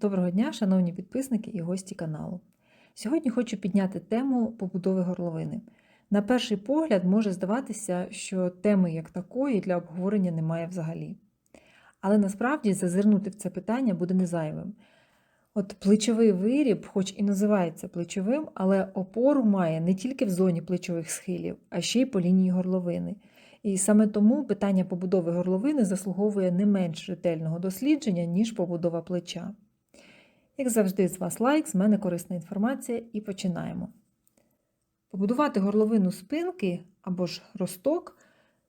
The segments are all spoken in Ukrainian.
Доброго дня, шановні підписники і гості каналу. Сьогодні хочу підняти тему побудови горловини. На перший погляд може здаватися, що теми як такої для обговорення немає взагалі. Але насправді зазирнути в це питання буде незайвим. От плечовий виріб, хоч і називається плечовим, але опору має не тільки в зоні плечових схилів, а ще й по лінії горловини. І саме тому питання побудови горловини заслуговує не менш ретельного дослідження, ніж побудова плеча. Як завжди, з вас лайк, з мене корисна інформація, і починаємо. Побудувати горловину спинки або ж росток,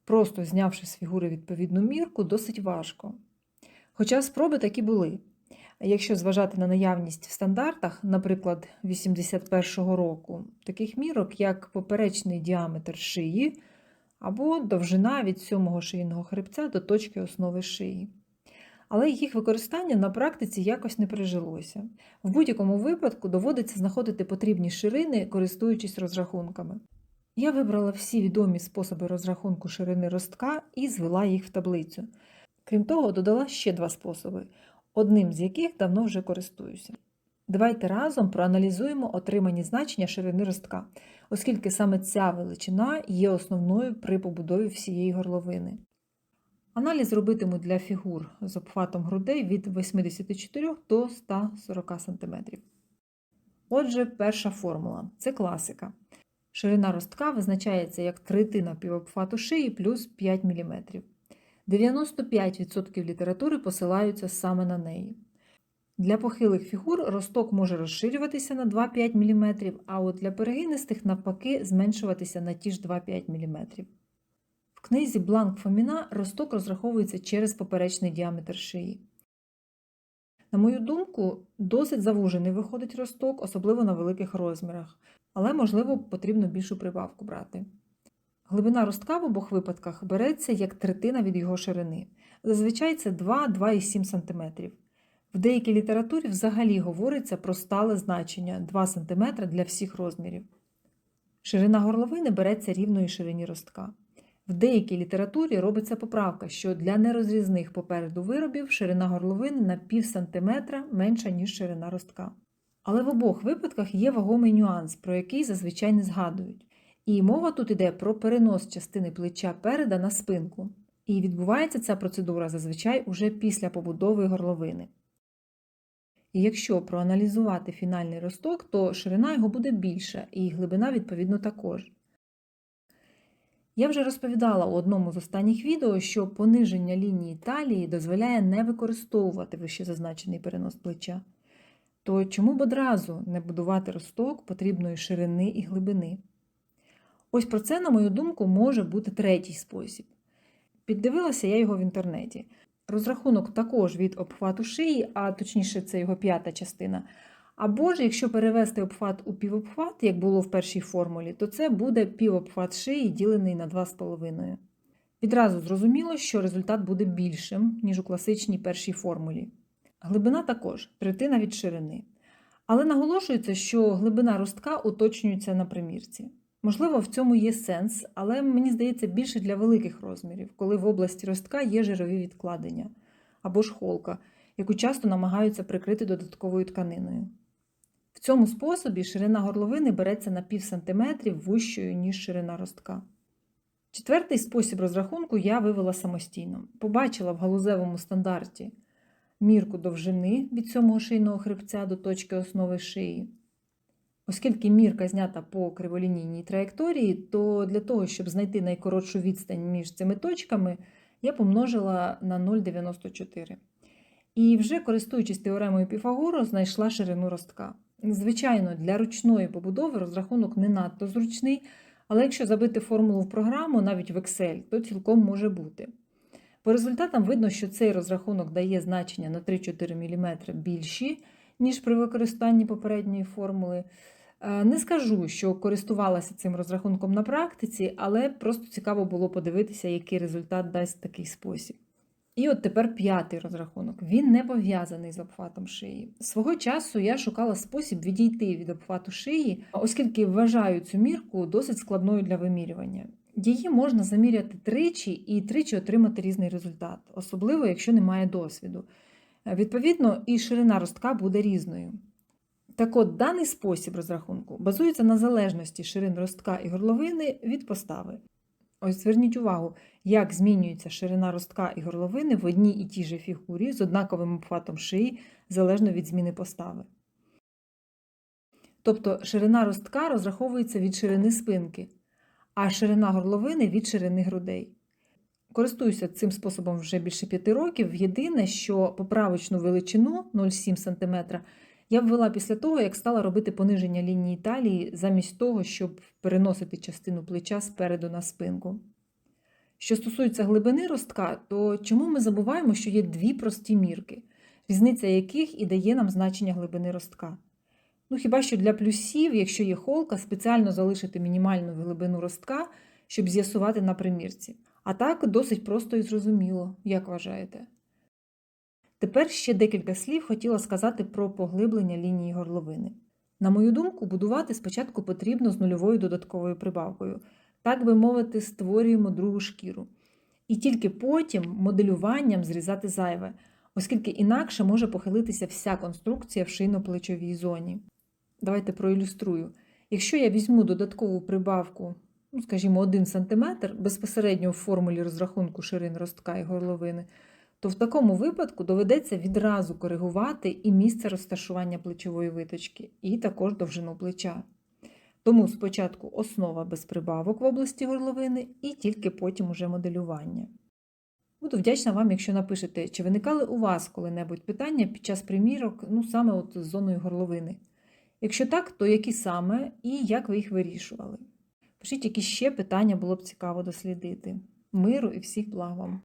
просто знявши з фігури відповідну мірку, досить важко. Хоча спроби такі були. Якщо зважати на наявність в стандартах, наприклад, 81-го року, таких мірок, як поперечний діаметр шиї або довжина від сьомого шийного хребця до точки основи шиї. Але їх використання на практиці якось не прижилося. В будь-якому випадку доводиться знаходити потрібні ширини, користуючись розрахунками. Я вибрала всі відомі способи розрахунку ширини ростка і звела їх в таблицю. Крім того, додала ще два способи, одним з яких давно вже користуюся. Давайте разом проаналізуємо отримані значення ширини ростка, оскільки саме ця величина є основною при побудові всієї горловини. Аналіз робитиму для фігур з обхватом грудей від 84 до 140 см. Отже, перша формула це класика. Ширина ростка визначається як третина півобхвату шиї плюс 5 мм. 95% літератури посилаються саме на неї. Для похилих фігур росток може розширюватися на 2-5 мм, а от для перегинистих, навпаки, зменшуватися на ті ж 2-5 мм. В книзі Бланк Фоміна росток розраховується через поперечний діаметр шиї. На мою думку, досить завужений виходить росток, особливо на великих розмірах, але, можливо, потрібно більшу прибавку брати. Глибина ростка в обох випадках береться як третина від його ширини. Зазвичай це 2-2,7 см. В деякій літературі взагалі говориться про стале значення 2 см для всіх розмірів. Ширина горловини береться рівної ширині ростка. В деякій літературі робиться поправка, що для нерозрізних попереду виробів ширина горловини на пів сантиметра менша, ніж ширина ростка. Але в обох випадках є вагомий нюанс, про який зазвичай не згадують. І мова тут йде про перенос частини плеча переда на спинку. І відбувається ця процедура зазвичай уже після побудови горловини. І якщо проаналізувати фінальний росток, то ширина його буде більша, і глибина, відповідно, також. Я вже розповідала у одному з останніх відео, що пониження лінії талії дозволяє не використовувати вищезазначений перенос плеча. То чому б одразу не будувати росток потрібної ширини і глибини? Ось про це, на мою думку, може бути третій спосіб. Піддивилася я його в інтернеті. Розрахунок також від обхвату шиї, а точніше, це його п'ята частина. Або ж, якщо перевести обхват у півобхват, як було в першій формулі, то це буде півобхват шиї, ділений на 2,5. Відразу зрозуміло, що результат буде більшим, ніж у класичній першій формулі. Глибина також третина від ширини. Але наголошується, що глибина ростка уточнюється на примірці. Можливо, в цьому є сенс, але мені здається більше для великих розмірів, коли в області ростка є жирові відкладення або ж холка, яку часто намагаються прикрити додатковою тканиною. В цьому способі ширина горловини береться на пів сантиметрів вищою, ніж ширина ростка. Четвертий спосіб розрахунку я вивела самостійно. Побачила в галузевому стандарті мірку довжини від сьомого шийного хребця до точки основи шиї. Оскільки мірка знята по криволінійній траєкторії, то для того, щоб знайти найкоротшу відстань між цими точками, я помножила на 0,94. І вже користуючись теоремою Піфагору, знайшла ширину ростка. Звичайно, для ручної побудови розрахунок не надто зручний, але якщо забити формулу в програму, навіть в Excel, то цілком може бути. По результатам видно, що цей розрахунок дає значення на 3-4 мм більші, ніж при використанні попередньої формули. Не скажу, що користувалася цим розрахунком на практиці, але просто цікаво було подивитися, який результат дасть такий спосіб. І от тепер п'ятий розрахунок. Він не пов'язаний з обхватом шиї. Свого часу я шукала спосіб відійти від обхвату шиї, оскільки вважаю цю мірку досить складною для вимірювання. Її можна заміряти тричі і тричі отримати різний результат, особливо якщо немає досвіду. Відповідно, і ширина ростка буде різною. Так от, даний спосіб розрахунку базується на залежності ширин ростка і горловини від постави. Ось зверніть увагу, як змінюється ширина ростка і горловини в одній і тій же фігурі з однаковим обхватом шиї залежно від зміни постави. Тобто ширина ростка розраховується від ширини спинки, а ширина горловини від ширини грудей. Користуюся цим способом вже більше 5 років. Єдине, що поправочну величину 0,7 см я ввела після того, як стала робити пониження лінії талії, замість того, щоб переносити частину плеча спереду на спинку. Що стосується глибини ростка, то чому ми забуваємо, що є дві прості мірки, різниця яких і дає нам значення глибини ростка? Ну, хіба що для плюсів, якщо є холка, спеціально залишити мінімальну глибину ростка, щоб з'ясувати на примірці. А так досить просто і зрозуміло, як вважаєте. Тепер ще декілька слів хотіла сказати про поглиблення лінії горловини. На мою думку, будувати спочатку потрібно з нульовою додатковою прибавкою, так би мовити, створюємо другу шкіру. І тільки потім моделюванням зрізати зайве, оскільки інакше може похилитися вся конструкція в шийно-плечовій зоні. Давайте проілюструю. Якщо я візьму додаткову прибавку, ну, скажімо, 1 см безпосередньо в формулі розрахунку ширин ростка і горловини, то в такому випадку доведеться відразу коригувати і місце розташування плечової виточки, і також довжину плеча. Тому спочатку основа без прибавок в області горловини і тільки потім уже моделювання. Буду вдячна вам, якщо напишете, чи виникали у вас коли-небудь питання під час примірок, ну саме от з зоною горловини. Якщо так, то які саме і як ви їх вирішували? Пишіть, які ще питання було б цікаво дослідити. Миру і всіх благ вам!